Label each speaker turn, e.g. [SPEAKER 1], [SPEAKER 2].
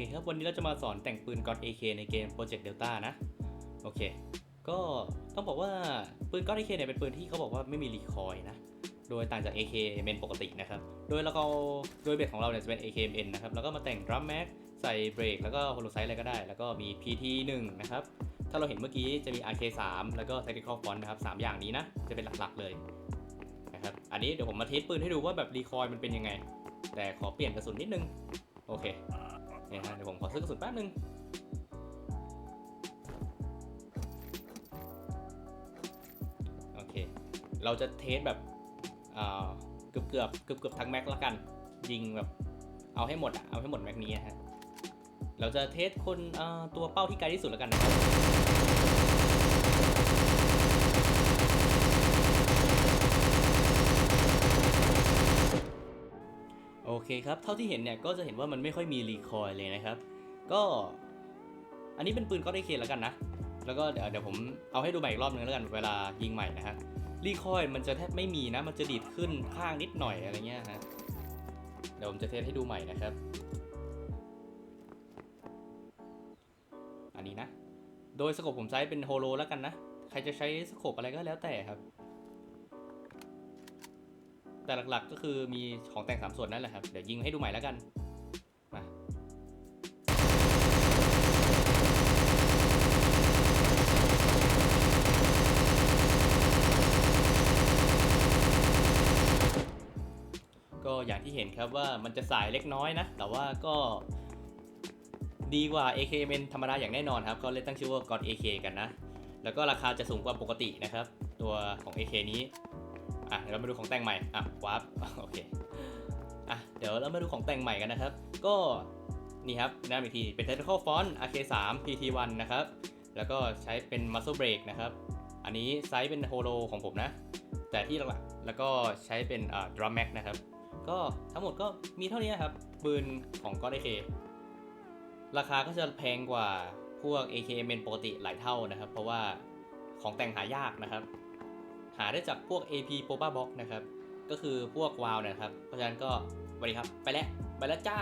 [SPEAKER 1] เคครับ วันนี้เราจะมาสอนแต่งปืน God AK ในเกม Project Delta นะ โอเค ก็ต้องบอกว่าปืน God AK เนี่ยเป็นปืนที่เขาบอกว่าไม่มีรีคอยนะ โดยต่างจาก AK เมนปกตินะครับ โดยเราก็โดยเบสของเราเนี่ยจะเป็น AKMN นะครับ แล้วก็มาแต่ง drum mag ใส่เบรกแล้วก็ hollow sight อะไรก็ได้ แล้วก็มี PT 1นะครับ ถ้าเราเห็นเมื่อกี้จะมี RK 3แล้วก็ tactical font นะครับสามอย่างนี้นะ จะเป็นหลักๆเลยนะครับ อันนี้เดี๋ยวผมมาเทสปืนให้ดูว่าแบบรีคอยมันเป็นยังไง แต่ขอเปลี่ยนกระสุนนิดนึง โอเค เนี่ยฮะเดี๋ยวผมขอซื้อกระสุนแป๊บนึงโอเค เราจะเทสแบบเกือบเกือบเกือบเกือบทั้งแม็กแล้วกัน ยิงแบบเอาให้หมดเอาให้หมดแม็กนี้ฮะ เราจะเทสคนตัวเป้าที่ไกลที่สุดแล้วกันนะครับ โอ เคครับ เท่าที่เห็นเนี่ยก็จะเห็นว่ามันไม่ค่อยมีรีคอยเลยนะครับ ก็อันนี้เป็นปืนก็ได้เคแล้วกันนะ แล้วก็เดี๋ยวเดี๋ยวผมเอาให้ดูใหม่อีกรอบนึงแล้วกันเวลายิงใหม่นะฮะรีคอยมันจะแทบไม่มีนะ มันจะดีดขึ้นข้างนิดหน่อยอะไรเงี้ยฮะเดี๋ยวผมจะเทสให้ดูใหม่นะครับ อันนี้นะ โดยสโคปผมใช้เป็นโฮโลแล้วกันนะ ใครจะใช้สโคปอะไรก็แล้วแต่ครับ แต่หลักๆก็คือมีของแต่งสามส่วนนั่นแหละครับ เดี๋ยวยิงให้ดูใหม่แล้วกัน มาก็อย่างที่เห็นครับว่ามันจะสายเล็กน้อยนะ แต่ว่าก็ดีกว่า AKMN ธรรมดาอย่างแน่นอนครับ ก็เลยตั้งชื่อว่า God AK กันนะ แล้วก็ราคาจะสูงกว่าปกตินะครับ ตัวของ AK นี้ อะเดี๋ยวเรามาดูของแต่งใหม่อะวาร์ปโอเคอะเดี๋ยวเรามาดูของแต่งใหม่กันนะครับ ก็นี่ครับหน้าอีกทีเป็น Tactical Font RK3 PT1 นะครับ แล้วก็ใช้เป็น Muscle Break นะครับ อันนี้ไซส์เป็นโฮโลของผมนะ แต่ที่หลักๆแล้วก็ใช้เป็นอ่า Drum Mag นะครับ ก็ทั้งหมดก็มีเท่านี้ครับปืนของ God AK ราคาก็จะแพงกว่าพวก AKMN ปกติหลายเท่านะครับ เพราะว่าของแต่งหายากนะครับาได้จากพวก AP p o b a Box นะครับ ก็คือพวกวาวนะครับ เพราะฉะนั้นก็สวัสดีครับ ไปแล้ว ไปแล้วจ้า